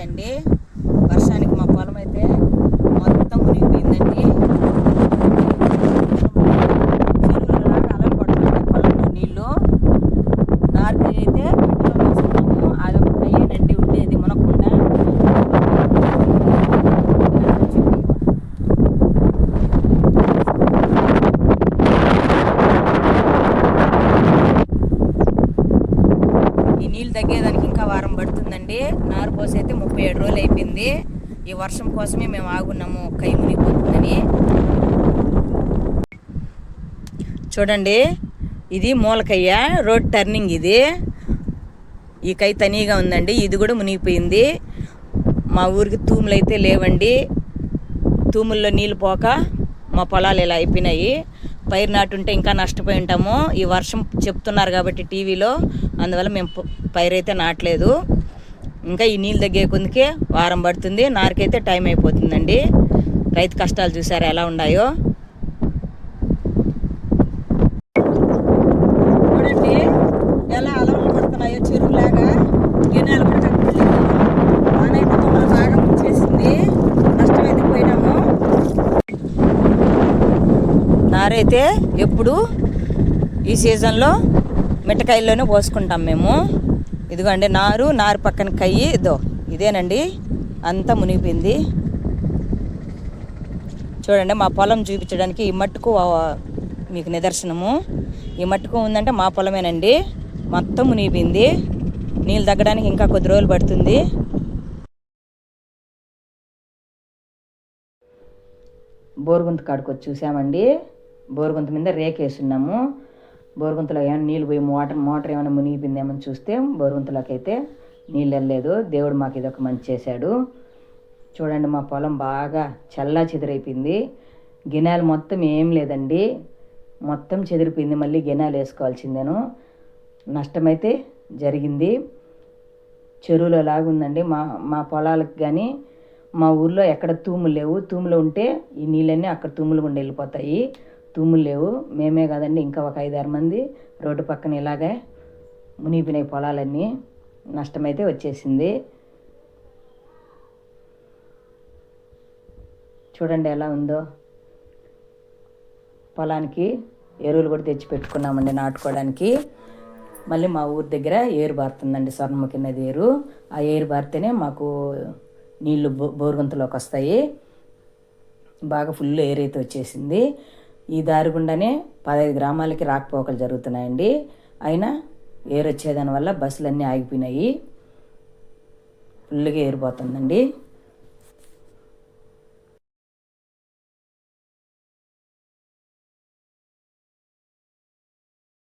అండి వర్షానికి మా పొలం అయితే మొత్తం మునిగిపోయిందండి. పొలంలో నీళ్ళు నార్కి అయితే పెట్టెలో వేసుకున్నాము. కయ్యేనండి ఉండేది ఈ నీళ్ళు తగ్గేదానికి పడుతుందండి నారు పోసి అయితే ముప్పై ఏడు రోజులు అయిపోయింది. ఈ వర్షం కోసమే మేము ఆగున్నాము. కై మునిగిపోతుందని చూడండి ఇది మూలకయ్య రోడ్ టర్నింగ్ ఇది. ఈ కై తనీగా ఉందండి. ఇది కూడా మునిగిపోయింది. మా ఊరికి తూములు అయితే లేవండి. తూముల్లో నీళ్ళు పోక మా పొలాలు ఇలా అయిపోయినాయి. పైరు నాటుంటే ఇంకా నష్టపోయి ఉంటాము. ఈ వర్షం చెప్తున్నారు కాబట్టి టీవీలో. అందువల్ల మేము పైరు అయితే నాటలేదు. ఇంకా ఈ నీళ్ళు తగ్గే కొందుకే వారం పడుతుంది. నారుకైతే టైం అయిపోతుందండి. రైతు కష్టాలు చూసారా ఎలా ఉన్నాయో? చూడండి ఎలా అలవలు పడుతున్నాయో చెరువులాగా. గిన్నెలు కూడా కట్టుకోలేదు వానైతే బాగా ముంచేసింది. నష్టమైతే పోయినాము. నారైతే ఎప్పుడు ఈ సీజన్లో మిట్టకాయల్లోనే పోసుకుంటాం మేము. ఇదిగోండి నారు నారు పక్కన కయ్యి ఇదో ఇదేనండి. అంతా మునిగిపోయింది. చూడండి మా పొలం చూపించడానికి ఈ మట్టుకు మీకు నిదర్శనము. ఈ మట్టుకు ఉందంటే మా పొలమేనండి. మొత్తం మునిగిపోయింది. నీళ్ళు తగ్గడానికి ఇంకా కొద్ది రోజులు పడుతుంది. బోరుగుంత కాడికి వచ్చి చూసామండి. బోరుగుంత మీద రేకేసున్నాము. బోరుగుంతలో ఏమైనా నీళ్ళు పోయి మోటార్ మోటార్ ఏమైనా మునిగిపోయిందేమని చూస్తే బోరుగుంతలోకి అయితే నీళ్ళు వెళ్ళలేదు దేవుడు మాకు ఇదొక మంచి చేశాడు. చూడండి మా పొలం బాగా చల్లా చెదిరైపోయింది. గినాలు మొత్తం ఏం లేదండి. మొత్తం చెదిరిపోయింది. మళ్ళీ గినాలు వేసుకోవాల్సిందేను. నష్టమైతే జరిగింది. చెరువులో లాగుందండి. మా మా పొలాలకు కానీ మా ఊర్లో ఎక్కడ తూములు లేవు. తూములు ఉంటే ఈ నీళ్ళన్నీ అక్కడ తూములు గుండా వెళ్ళిపోతాయి. తూములు లేవు. మేమే కదండి ఇంకా ఒక ఐదారు మంది. రోడ్డు పక్కన ఇలాగే మునిగిపోయినాయి పొలాలన్నీ. నష్టమైతే వచ్చేసింది. చూడండి ఎలా ఉందో. పొలానికి ఎరువులు కూడా తెచ్చి పెట్టుకున్నామండి నాటుకోవడానికి మళ్ళీ మా ఊరి దగ్గర ఏరు బారుతుందండి స్వర్ణముఖి నది ఏరు. ఆ ఏరు బారితేనే మాకు నీళ్ళు బో బోరుగుంతలోకి వస్తాయి. బాగా ఫుల్ ఏరు అయితే వచ్చేసింది. ఈ దారి గుండానే పదహైదు గ్రామాలకి రాకపోకలు జరుగుతున్నాయండి. అయినా ఏరు వచ్చేదాని వల్ల బస్సులన్నీ ఆగిపోయినాయి. ఫుల్గా ఏరిపోతుందండి.